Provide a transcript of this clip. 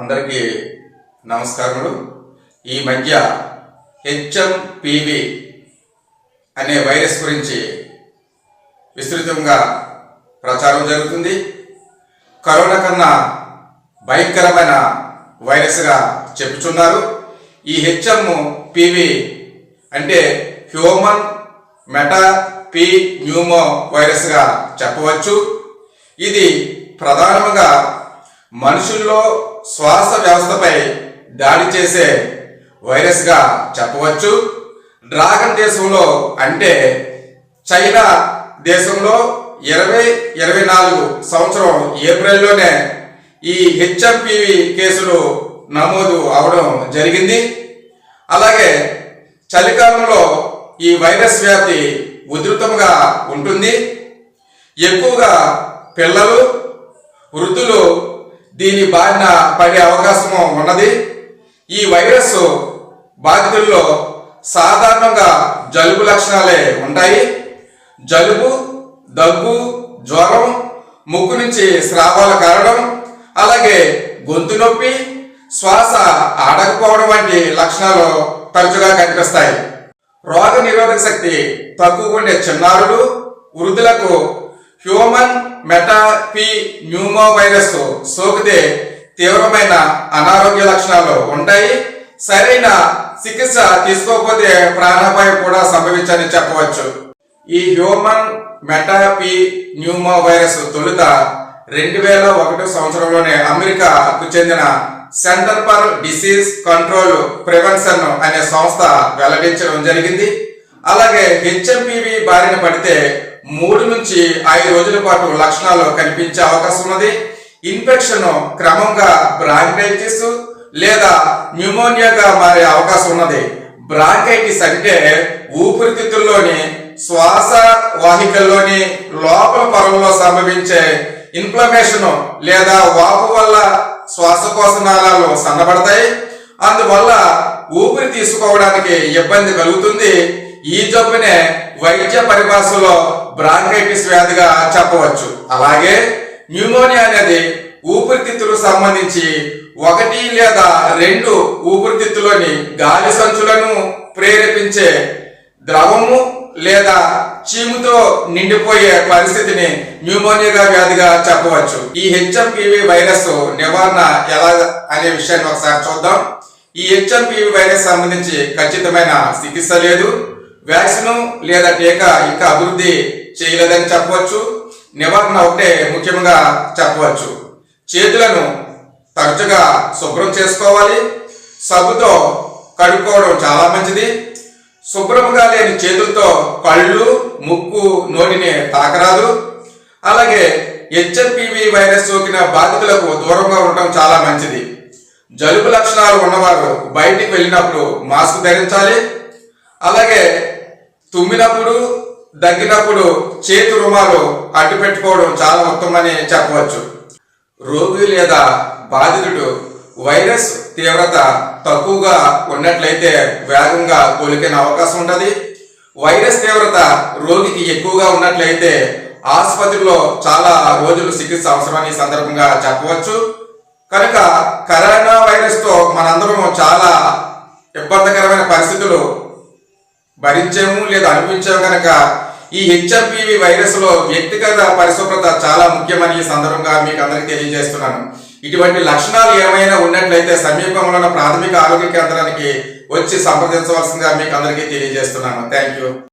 అందరికీ నమస్కారములు. ఈ మధ్య హెచ్ఎంపివి అనే వైరస్ గురించి విస్తృతంగా ప్రచారం జరుగుతుంది. కరోనా కన్నా భయంకరమైన వైరస్గా చెప్పుచున్నారు. ఈ హెచ్ఎం పివి అంటే హ్యూమన్ మెటా పి న్యూమో వైరస్గా చెప్పవచ్చు. ఇది ప్రధానంగా మనుషుల్లో శ్వాస వ్యవస్థపై దాడి చేసే వైరస్గా చెప్పవచ్చు. డ్రాగన్ దేశంలో అంటే చైనా దేశంలో ఇరవై ఇరవై నాలుగు సంవత్సరం ఏప్రిల్లోనే ఈ హెచ్ఎంపివి కేసులు నమోదు అవడం జరిగింది. అలాగే చలికాలంలో ఈ వైరస్ వ్యాప్తి ఉధృతంగా ఉంటుంది. ఎక్కువగా పిల్లలు వృద్ధులు దీని బారిన పడే అవకాశం ఉన్నది. ఈ వైరస్ బాధితుల్లో సాధారణంగా జలుబు లక్షణాలే ఉంటాయి. జలుబు దగ్గు జ్వరం ముక్కు నుంచి స్రావాలు కారడం అలాగే గొంతు నొప్పి శ్వాస ఆడకపోవడం వంటి లక్షణాలు తరచుగా కనిపిస్తాయి. రోగ నిరోధక శక్తి తక్కువ ఉండే చిన్నారులు వృద్ధులకు హ్యూమన్ మెటాపి న్యూమో వైరస్ సోకితే తీవ్రమైన అనారోగ్య లక్షణాలు ఉంటాయి. సరైన చికిత్స తీసుకోకపోతే ప్రాణాపాయం కూడా సంభవించని చెప్పవచ్చు. ఈ హ్యూమన్ మెటాపి న్యూమో వైరస్ తొలుత రెండు వేల ఒకటి సంవత్సరంలోనే అమెరికాకు చెందిన center for disease control prevention అనే సంస్థ వెల్లడించడం జరిగింది. అలాగే హెచ్ఎంపివి బారిన పడితే మూడు నుంచి ఐదు రోజుల పాటు లక్షణాలు కనిపించే అవకాశం ఉన్నది. ఇన్ఫెక్షన్ క్రమంగా బ్రాంకైటిస్ లేదా న్యూమోనియాగా మారే అవకాశం ఉన్నది. బ్రాంకైటిస్ అంటే ఊపిరితిత్తుల్లోని శ్వాస వాహికల్లోని లోపల పొరల్లో సంభవించే ఇన్ఫ్లమేషన్ లేదా వాపు వల్ల శ్వాసకోశ నాళాలు సన్నబడతాయి. అందువల్ల ఊపిరి తీసుకోవడానికి ఇబ్బంది కలుగుతుంది. ఈ జబ్బునే వైద్య పరిభాషలో బ్రాంకైటిస్ వ్యాధిగా చెప్పవచ్చు. అలాగే న్యూమోనియా అనేది ఊపిరితిత్తులకు సంబంధించి ఒకటి లేదా రెండు ఊపిరితిత్తులోని గాలి సంచులను ప్రేరేపించే ద్రవము లేదా చీముతో నిండిపోయే పరిస్థితిని న్యూమోనియా వ్యాధిగా చెప్పవచ్చు. ఈ హెచ్ఎంపివి వైరస్ నివారణ ఎలా అనే విషయాన్ని ఒకసారి చూద్దాం. ఈ హెచ్ఎంపివి వైరస్ సంబంధించి ఖచ్చితమైన చికిత్స లేదు. వ్యాక్సిన్ లేదా టీకా ఇంకా అభివృద్ధి చేయలేదని చెప్పవచ్చు. నివారణ ఒకటే ముఖ్యంగా చెప్పవచ్చు. చేతులను తరచుగా శుభ్రం చేసుకోవాలి. సబ్బుతో కడుక్కోవడం చాలా మంచిది. శుభ్రంగా లేని చేతులతో కళ్ళు ముక్కు నోటిని తాకరాదు. అలాగే హెచ్ఎంపివి వైరస్ సోకిన బాధితులకు దూరంగా ఉండటం చాలా మంచిది. జలుబు లక్షణాలు ఉన్నవారు బయటికి వెళ్ళినప్పుడు మాస్క్ ధరించాలి. అలాగే తుమ్మినప్పుడు దగ్గినప్పుడు చేతి రుమాలు అడ్డు పెట్టుకోవడం చాలా ఉత్తమని చెప్పవచ్చు. రోగి లేదా బాధితుడు వైరస్ తీవ్రత తక్కువగా ఉన్నట్లయితే వేగంగా కోలుకునే అవకాశం ఉంటుంది. వైరస్ తీవ్రత రోగికి ఎక్కువగా ఉన్నట్లయితే ఆసుపత్రిలో చాలా రోజులు చికిత్స అవసరమని సందర్భంగా చెప్పవచ్చు. కనుక కరోనా వైరస్తో మనందరం చాలా ఇబ్బందికరమైన పరిస్థితులు భరించాము లేదా అనుభవించాము కనుక ఈ హెచ్ఎంపివి వైరస్లో వ్యక్తిగత పరిశుభ్రత చాలా ముఖ్యమని ఈ సందర్భంగా మీకు అందరికీ తెలియజేస్తున్నాను. ఇటువంటి లక్షణాలు ఏమైనా ఉన్నట్లయితే సమీపంలో ఉన్న ప్రాథమిక ఆరోగ్య కేంద్రానికి వచ్చి సంప్రదించవలసిందిగా మీకు అందరికీ తెలియజేస్తున్నాను. Thank you